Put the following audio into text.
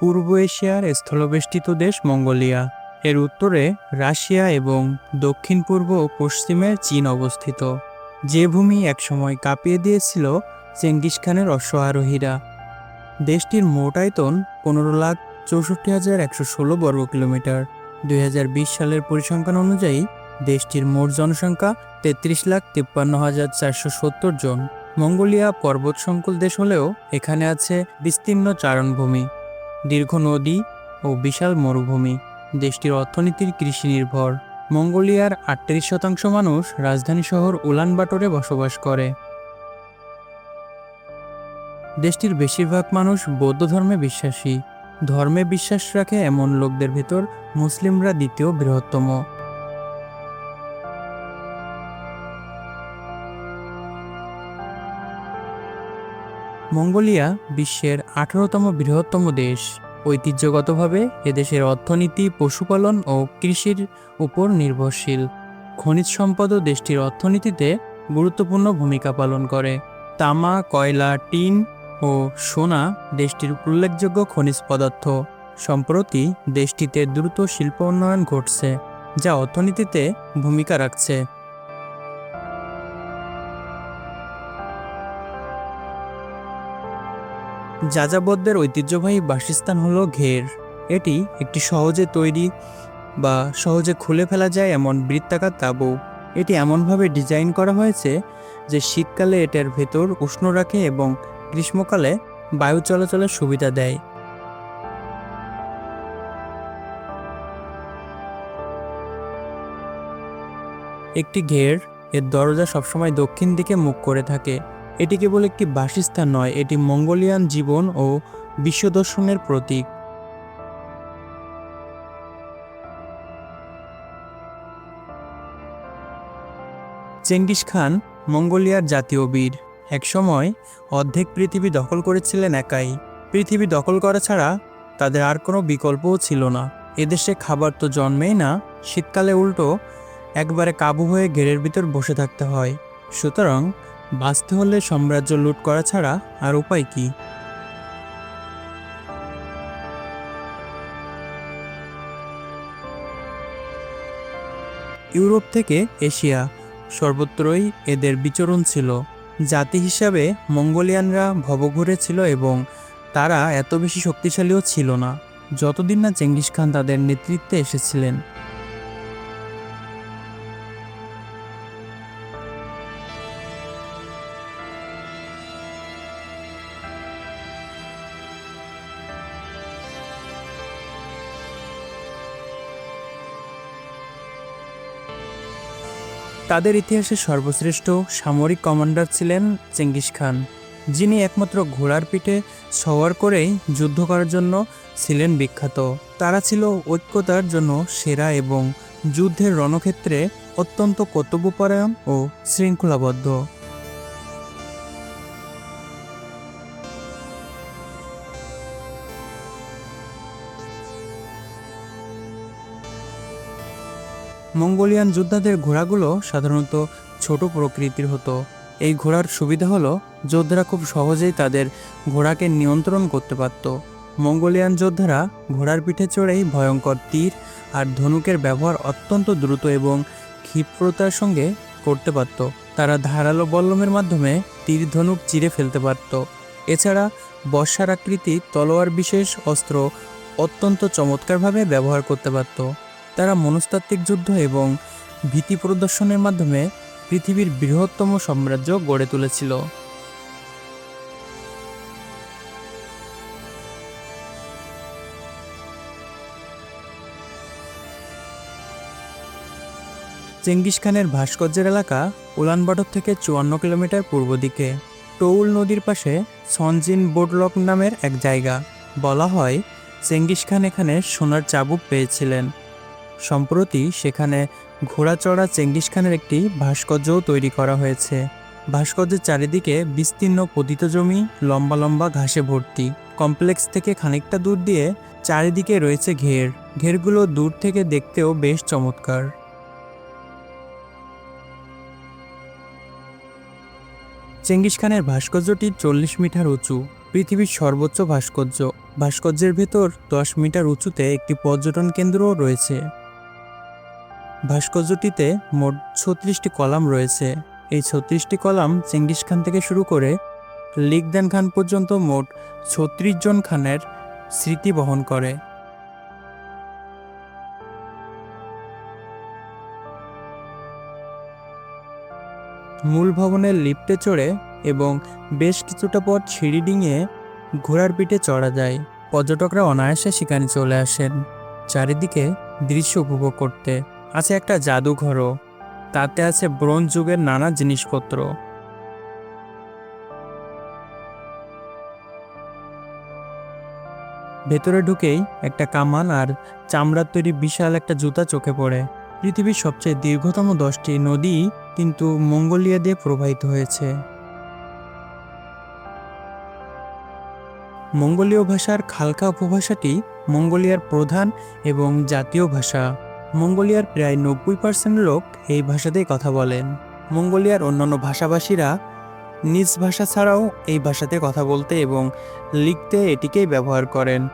পূর্ব এশিয়ার স্থলবেষ্টিত দেশ মঙ্গোলিয়া। এর উত্তরে রাশিয়া এবং দক্ষিণ পূর্ব ও পশ্চিমে চীন অবস্থিত। যে ভূমি একসময় কাঁপিয়ে দিয়েছিল চেঙ্গিস খানের অশ্বারোহীরা দেশটির মোট আয়তন পনেরো লাখ চৌষট্টি হাজার একশো ষোলো বর্গ কিলোমিটার। দুই হাজার বিশ সালের পরিসংখ্যান অনুযায়ী দেশটির মোট জনসংখ্যা তেত্রিশ লাখ তিপ্পান্ন হাজার চারশো সত্তর জন। মঙ্গোলিয়া পর্বত সংকুল দেশ হলেও এখানে আছে বিস্তীর্ণ চারণভূমি। দীর্ঘ নদী ও বিশাল মরুভূমি। দেশটির অর্থনীতির কৃষি নির্ভর মঙ্গোলিয়ার আটত্রিশ শতাংশ মানুষ রাজধানী শহর উলানবাটরে বসবাস করে। দেশটির বেশিরভাগ মানুষ বৌদ্ধ ধর্মে বিশ্বাসী। ধর্মে বিশ্বাস রাখে এমন লোকদের ভেতর মুসলিমরা দ্বিতীয় বৃহত্তম। মঙ্গোলিয়া বিশ্বের আঠারোতম বৃহত্তম দেশ। ঐতিহ্যগতভাবে এদেশের অর্থনীতি, পশুপালন ও কৃষির উপর নির্ভরশীল। খনিজ সম্পদও দেশটির অর্থনীতিতে গুরুত্বপূর্ণ ভূমিকা পালন করে। তামা, কয়লা, টিন ও সোনা দেশটির উল্লেখযোগ্য খনিজ পদার্থ। সম্প্রতি দেশটিতে দ্রুত শিল্প উন্নয়ন ঘটছে, যা অর্থনীতিতে ভূমিকা রাখছে। যাযাবরদের ঐতিহ্যবাহী বাসস্থান হলো ঘের। এটি একটি সহজে তৈরি বা সহজে খুলে ফেলা যায় এমন বৃত্তাকার তাঁবু। এটি এমনভাবে ডিজাইন করা হয়েছে যে শীতকালে এটার ভেতর উষ্ণ রাখে এবং গ্রীষ্মকালে বায়ু চলাচলের সুবিধা দেয়। একটি ঘের এর দরজা সবসময় দক্ষিণ দিকে মুখ করে থাকে। এটি কেবল একটি বাসস্থান নয়, এটি মঙ্গোলিয়ান জীবন ও বিশ্বদর্শনের প্রতীক। চেঙ্গিস খান, মঙ্গোলিয়ার জাতীয় বীর, একসময় অর্ধেক পৃথিবী দখল করেছিলেন একাই। পৃথিবী দখল করা ছাড়া তাদের আর কোনো বিকল্পও ছিল না। এদেশে খাবার তো জন্মেই না, শীতকালে উল্টো একবারে কাবু হয়ে ঘেরের ভিতর বসে থাকতে হয়। সুতরাং বাঁচতে হলে সাম্রাজ্য লুট করা ছাড়া আর উপায় কি? ইউরোপ থেকে এশিয়া সর্বত্রই এদের বিচরণ ছিল। জাতি হিসাবে মঙ্গোলিয়ানরা ভবঘুরে ছিল এবং তারা এত বেশি শক্তিশালীও ছিল না। যতদিন না চেঙ্গিস খান তাদের নেতৃত্বে এসেছিলেন। তাদের ইতিহাসে সর্বশ্রেষ্ঠ সামরিক কমান্ডার ছিলেন চেঙ্গিস খান, যিনি একমাত্র ঘোড়ার পিঠে সওয়ার করেই যুদ্ধ করার জন্য ছিলেন বিখ্যাত। তারা ছিল ঐক্যতার জন্য সেরা এবং যুদ্ধের রণক্ষেত্রে অত্যন্ত কর্তব্যপরায়ণ ও শৃঙ্খলাবদ্ধ। মঙ্গোলিয়ান যোদ্ধাদের ঘোড়াগুলো সাধারণত ছোট প্রকৃতির হতো। এই ঘোড়ার সুবিধা হলো, যোদ্ধারা খুব সহজেই তাদের ঘোড়াকে নিয়ন্ত্রণ করতে পারত। মঙ্গোলিয়ান যোদ্ধারা ঘোড়ার পিঠে চড়েই ভয়ঙ্কর তীর আর ধনুকের ব্যবহার অত্যন্ত দ্রুত এবং ক্ষিপ্রতার সঙ্গে করতে পারত। তারা ধারালো বল্লমের মাধ্যমে তীর ধনুক চিরে ফেলতে পারত। এছাড়া বর্ষার আকৃতি, তলোয়ার বিশেষ অস্ত্র অত্যন্ত চমৎকারভাবে ব্যবহার করতে পারত। তারা মনস্তাত্ত্বিক যুদ্ধ এবং ভীতি প্রদর্শনের মাধ্যমে পৃথিবীর বৃহত্তম সাম্রাজ্য গড়ে তুলেছিল। চেঙ্গিস খানের ভাস্কর্যের এলাকা উলানবাটর থেকে চুয়ান্ন কিলোমিটার পূর্ব দিকে। টৌল নদীর পাশে সনজিন বোটলক নামের এক জায়গা। বলা হয়, চেঙ্গিস খান এখানে সোনার চাবুক পেয়েছিলেন। সম্প্রতি সেখানে ঘোড়াচড়া চেঙ্গিস খানের একটি ভাস্কর্যও তৈরি করা হয়েছে। ভাস্কর্যের চারিদিকে বিস্তীর্ণ পতিত জমি, লম্বা লম্বা ঘাসে ভর্তি। কমপ্লেক্স থেকে খানিকটা দূর দিয়ে চারিদিকে রয়েছে ঘের। ঘেরগুলো দূর থেকে দেখতেও বেশ চমৎকার। চেঙ্গিস খানের ভাস্কর্যটি চল্লিশ মিটার উঁচু, পৃথিবীর সর্বোচ্চ ভাস্কর্য। ভাস্কর্যের ভেতর দশ মিটার উঁচুতে একটি পর্যটন কেন্দ্রও রয়েছে। ভাস্কর্যটিতে মোট ছত্রিশটি কলাম রয়েছে। এই ছত্রিশটি কলাম চেঙ্গিস খান থেকে শুরু করে লিকদান খান পর্যন্ত মোট ছত্রিশ জন খানের স্মৃতি বহন করে। মূল ভবনের লিফটে চড়ে এবং বেশ কিছুটা পথ সিঁড়ি ডিঙিয়ে ঘোড়ার পিঠে চড়া যায়। পর্যটকরা অনায়াসে সেখানে চলে আসেন, চারিদিকে দৃশ্য উপভোগ করতে। আছে একটা জাদুঘরও, তাতে আছে ব্রোঞ্জ যুগের নানা জিনিসপত্র। ভেতরে ঢুকেই একটা কামান আর চামড়ার তৈরি বিশাল একটা জুতা চোখে পড়ে। পৃথিবীর সবচেয়ে দীর্ঘতম দশটি নদী কিন্তু মঙ্গোলিয়া দিয়ে প্রবাহিত হয়েছে। মঙ্গোলীয় ভাষার খালকা উপভাষাটি মঙ্গোলিয়ার প্রধান এবং জাতীয় ভাষা। মঙ্গোলিয়ার প্রায় নব্বই পার্সেন্ট লোক এই ভাষাতেই কথা বলেন। মঙ্গোলিয়ার অন্যান্য ভাষাভাষীরা নিজ ভাষা ছাড়াও এই ভাষাতে কথা বলতে এবং লিখতে এটিকেই ব্যবহার করেন।